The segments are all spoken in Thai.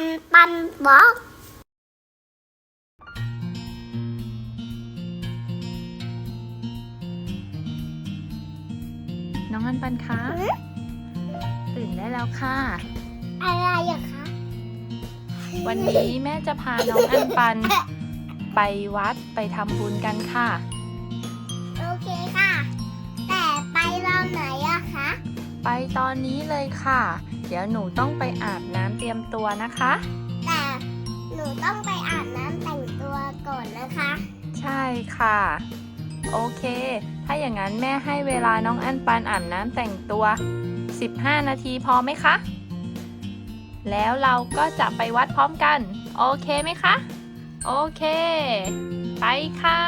นปันบล็อกน้องอันปันคะ ตื่นได้แล้วค่ะ อะไรอะคะ วันนี้แม่จะพาน้องอันปัน ไปวัดไปทำบุญกันค่ะ โอเคค่ะ แต่ไปเราไหนอะคะ ไปตอนนี้เลยค่ะ เดี๋ยวหนูต้องไปอาบน้ำเตรียมตัวนะคะ แต่หนูต้องไปอาบน้ำแต่งตัวก่อนนะคะ ใช่ค่ะ โอเค ถ้าอย่างนั้นแม่ให้เวลาน้องอันปันอาบน้ำแต่งตัว 15 นาทีพอไหมคะ แล้วเราก็จะไปวัดพร้อมกัน โอเคไหมคะ โอเค ไปค่ะ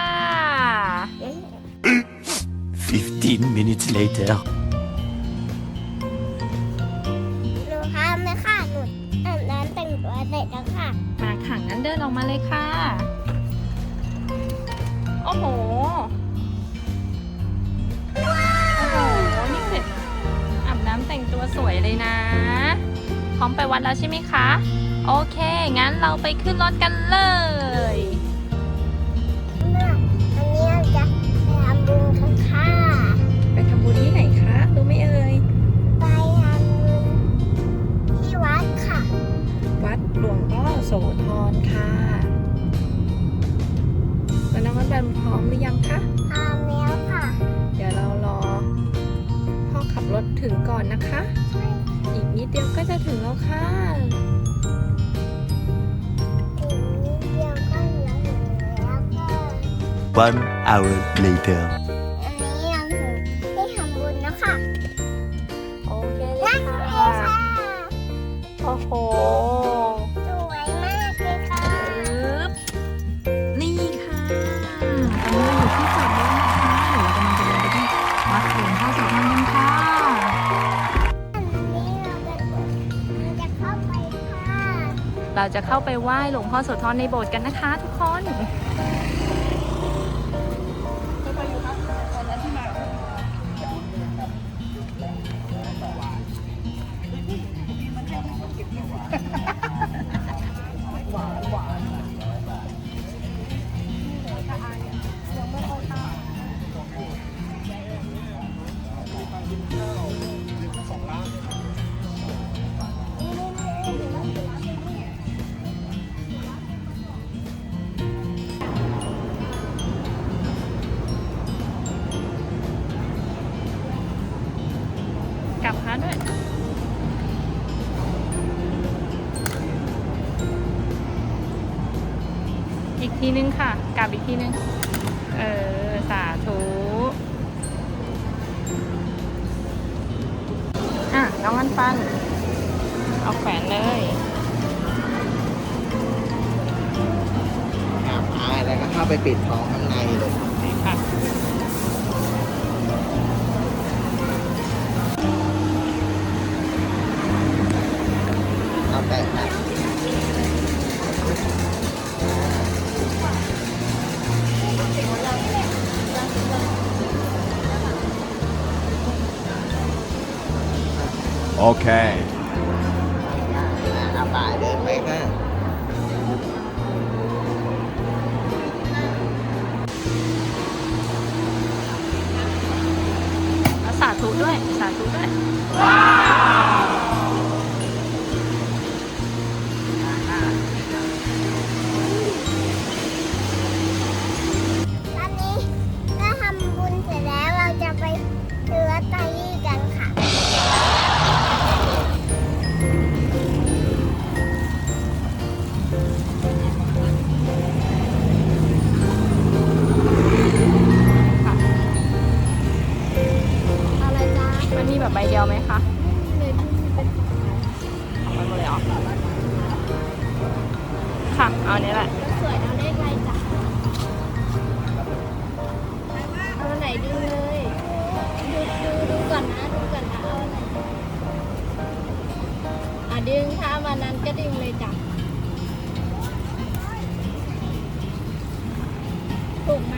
15 minutes later. ังนั้นเดินออกมาเลยค่ะ โอ้โห โอ้โห นี่เสร็จอาบน้ำแต่งตัวสวยเลยนะ พร้อมไปวัดแล้วใช่ไหมคะ โอเค งั้นเราไปขึ้นรถกันเลย แล้วน้องอันบันพร้อมหรือยังคะทำแล้วค่ะ เดี๋ยวเรารอพ่อขับรถถึงก่อนนะคะ อีกนิดเดียวก็จะถึงแล้วค่ะถึงเดียวก็เหลือหนูแล้วก็ One hour later. อันนี้เราถึงได้ทำบุญแล้วค่ะโอเคเลนั่ยนค่ะเองค่ะโอ้โห เราจะเข้าไปไหว้หลวงพ่อโสธรในโบสถ์กันนะคะทุกคน อีกทีนึงค่ะ กลับอีกทีนึง เออ สาธุอะ น้องอันปัน เอาแขวนเลยอาบน้ำแล้วก็เข้าไปปิดท้องข้างในเลยนี่ค่ะเอาแต่ โอเคเอาป่าเดินไปค่ะ มันมีแบบใบเดียวไหมคะเลยเป็นเอาไปหมดเลยเหรอค่ะ เอาอันนี้แหละ สวยเอาเลขอะไรจ้ะเอาไหนดูเลย ดูดูดูก่อนนะ ดูก่อนนะ เอาอันไหนอะดึงถ้าวันนั้นก็ดึงเลยจ้ะถูกไหม